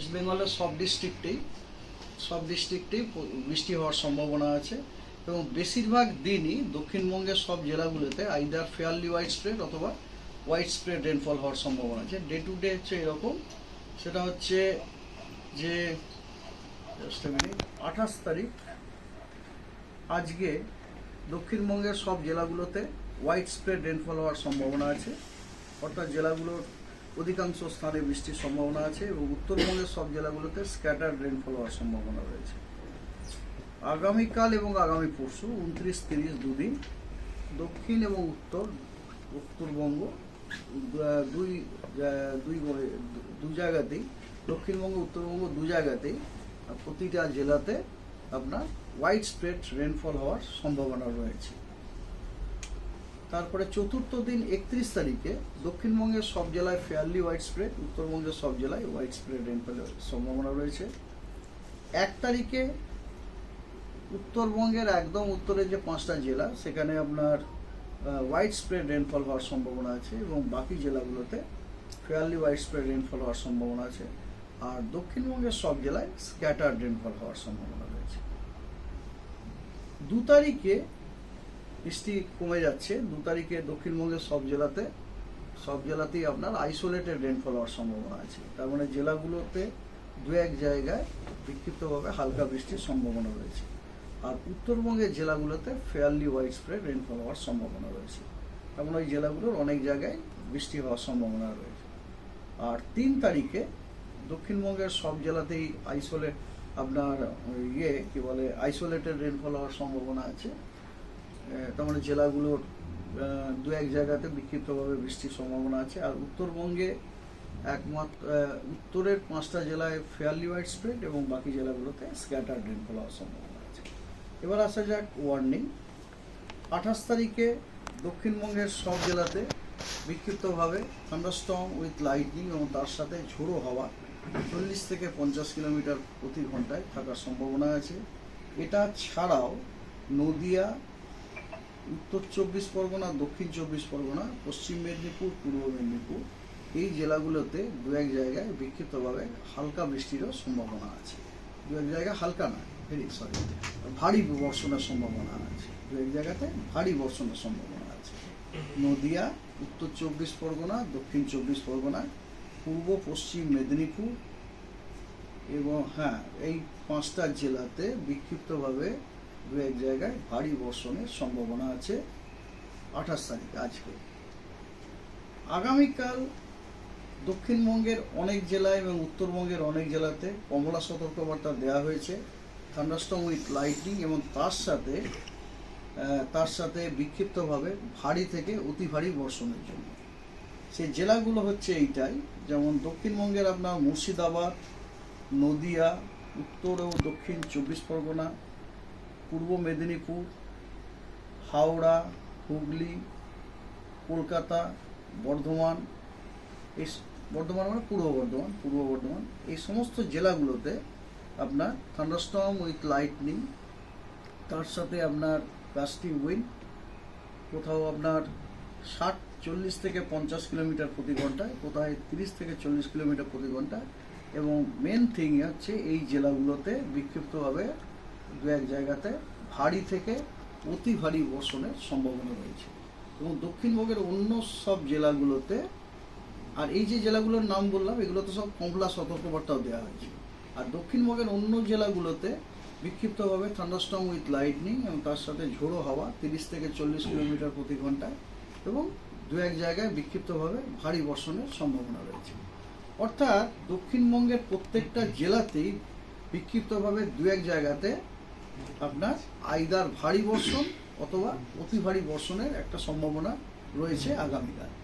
West বেঙ্গলের সব ডিস্ট্রিক্টেই সব ডিস্ট্রিক্টেই বৃষ্টি হওয়ার সম্ভাবনা আছে এবং বেশিরভাগ দিনই দক্ষিণবঙ্গের সব জেলাগুলোতে আইদার ফেয়ারলি হোয়াইট স্প্রেড অথবা হোয়াইট স্প্রেড রেনফল হওয়ার সম্ভাবনা আছে। ডে টু ডে হচ্ছে এরকম। সেটা হচ্ছে যে আঠাশ তারিখ, আজকে দক্ষিণবঙ্গের সব জেলাগুলোতে হোয়াইট স্প্রেড রেনফল হওয়ার সম্ভাবনা আছে। অর্থাৎ জেলাগুলোর অধিকাংশ স্থানে বৃষ্টির সম্ভাবনা আছে এবং উত্তরবঙ্গের সব জেলাগুলোতে স্ক্যাটার্ড রেনফল হওয়ার সম্ভাবনা রয়েছে। আগামীকাল এবং আগামী পরশু উনত্রিশ, তিরিশ দুদিন দক্ষিণ এবং উত্তর, উত্তরবঙ্গ দুই দুই দু জায়গাতেই, দক্ষিণবঙ্গ, উত্তরবঙ্গ দু জায়গাতেই প্রতিটা জেলাতে আপনার হোয়াইট স্প্রেড রেনফল হওয়ার সম্ভাবনা রয়েছে। তারপরে চতুর্থ দিন একত্রিশ তারিখে দক্ষিণবঙ্গের সব জেলায় ফেয়ারলি হোয়াইট স্প্রেড উত্তরবঙ্গের সব জেলায় হোয়াইট স্প্রেড রেনফলের সম্ভাবনা রয়েছে। এক তারিখে উত্তরবঙ্গের একদম উত্তরে যে পাঁচটা জেলা, সেখানে আপনার হোয়াইট স্প্রেড রেনফল হওয়ার সম্ভাবনা আছে এবং বাকি জেলাগুলোতে ফেয়ারলি হোয়াইট স্প্রেড রেনফল হওয়ার সম্ভাবনা আছে। আর দক্ষিণবঙ্গের সব জেলায় স্ক্যাটার্ড রেনফল হওয়ার সম্ভাবনা রয়েছে। দু তারিখে বৃষ্টি কমে যাচ্ছে। দু তারিখে দক্ষিণবঙ্গের সব জেলাতে, সব জেলাতেই আপনার আইসোলেটেড রেনফল হওয়ার সম্ভাবনা আছে। তার মানে জেলাগুলোতে দু এক জায়গায় বিক্ষিপ্তভাবে হালকা বৃষ্টির সম্ভাবনা রয়েছে। আর উত্তরবঙ্গের জেলাগুলোতে ফেয়ারলি হোয়াইট স্প্রেড রেনফল হওয়ার সম্ভাবনা রয়েছে। তেমন ওই জেলাগুলোর অনেক জায়গায় বৃষ্টি হওয়ার সম্ভাবনা রয়েছে। আর তিন তারিখে দক্ষিণবঙ্গের সব জেলাতেই আইসোলেট আপনার ইয়ে কি বলে আইসোলেটেড রেনফল হওয়ার সম্ভাবনা আছে। তার মানে জেলাগুলোর দু এক জায়গাতে বিক্ষিপ্তভাবে বৃষ্টির সম্ভাবনা আছে। আর উত্তরবঙ্গে একমাত্র উত্তরের পাঁচটা জেলায় ফেয়ারলি হোয়াইট স্প্রেড এবং বাকি জেলাগুলোতে স্ক্যাটার রেনফল হওয়ার সম্ভাবনা আছে। এবার আসা যাক ওয়ার্নিং আঠাশ তারিখে দক্ষিণবঙ্গের সব জেলাতে বিক্ষিপ্তভাবে থান্ডারস্টর্ম উইথ লাইটনিং এবং তার সাথে ঝোড়ো হওয়া চল্লিশ থেকে পঞ্চাশ কিলোমিটার প্রতি ঘন্টায় থাকার সম্ভাবনা আছে। এটা ছাড়াও নদিয়া উত্তর চব্বিশ পরগনা, দক্ষিণ চব্বিশ পরগনা, পশ্চিম মেদিনীপুর, পূর্ব মেদিনীপুর এই জেলাগুলোতে দু এক জায়গায় বিক্ষিপ্তভাবে হালকা বৃষ্টিরও সম্ভাবনা আছে। দু এক জায়গায় হালকা না ভেরি সরি ভারী বর্ষণের সম্ভাবনা আছে। দু এক জায়গাতে ভারী বর্ষণের সম্ভাবনা আছে। নদিয়া, উত্তর চব্বিশ পরগনা, দক্ষিণ চব্বিশ পরগনা, পূর্ব পশ্চিম মেদিনীপুর এবং হ্যাঁ এই পাঁচটা জেলাতে বিক্ষিপ্তভাবে দু এক জায়গায় ভারী বর্ষণের সম্ভাবনা আছে আঠাশ তারিখ আজকে। আগামীকাল দক্ষিণবঙ্গের অনেক জেলায় এবং উত্তরবঙ্গের অনেক জেলাতে কমলা সতর্কবার্তা দেওয়া হয়েছে। থান্ডারস্টর্ম উইথ লাইটিং এবং তার সাথে তার সাথে বিক্ষিপ্তভাবে ভারী থেকে অতি ভারী বর্ষণের জন্য। সেই জেলাগুলো হচ্ছে এইটাই, যেমন দক্ষিণবঙ্গের আপনার মুর্শিদাবাদ, নদিয়া, উত্তর ও দক্ষিণ চব্বিশ পরগনা পূর্ব মেদিনীপুর, হাওড়া, হুগলি, কলকাতা, বর্ধমান এই বর্ধমান মানে পূর্ব বর্ধমান পূর্ব বর্ধমান, এই সমস্ত জেলাগুলোতে আপনার থান্ডারস্টর্ম উইথ লাইটনিং তার সাথে আপনার গাস্টি উইন্ড কোথাও আপনার ষাট, চল্লিশ থেকে পঞ্চাশ কিলোমিটার প্রতি ঘন্টায় কোথায় তিরিশ থেকে চল্লিশ কিলোমিটার প্রতি ঘন্টায় এবং মেন থিং হচ্ছে এই জেলাগুলোতে বিক্ষিপ্তভাবে দু এক জায়গাতে ভারী থেকে অতি ভারী বর্ষণের সম্ভাবনা রয়েছে। এবং দক্ষিণবঙ্গের অন্য সব জেলাগুলোতে, আর এই যে জেলাগুলোর নাম বললাম এগুলো তো সব কমলা সতর্কবার্তাও দেওয়া হয়েছে। আর দক্ষিণবঙ্গের অন্য জেলাগুলোতে বিক্ষিপ্তভাবে থান্ডারস্টর্ম উইথ লাইটনিং এবং তার সাথে ঝোড়ো হাওয়া তিরিশ থেকে চল্লিশ কিলোমিটার প্রতি ঘন্টায় এবং দু এক জায়গায় বিক্ষিপ্তভাবে ভারী বর্ষণের সম্ভাবনা রয়েছে। অর্থাৎ দক্ষিণবঙ্গের প্রত্যেকটা জেলাতেই বিক্ষিপ্তভাবে দু এক জায়গাতে আপনার আইদার ভারী বর্ষণ অথবা অতি ভারী বর্ষণের একটা সম্ভাবনা রয়েছে আগামীকাল।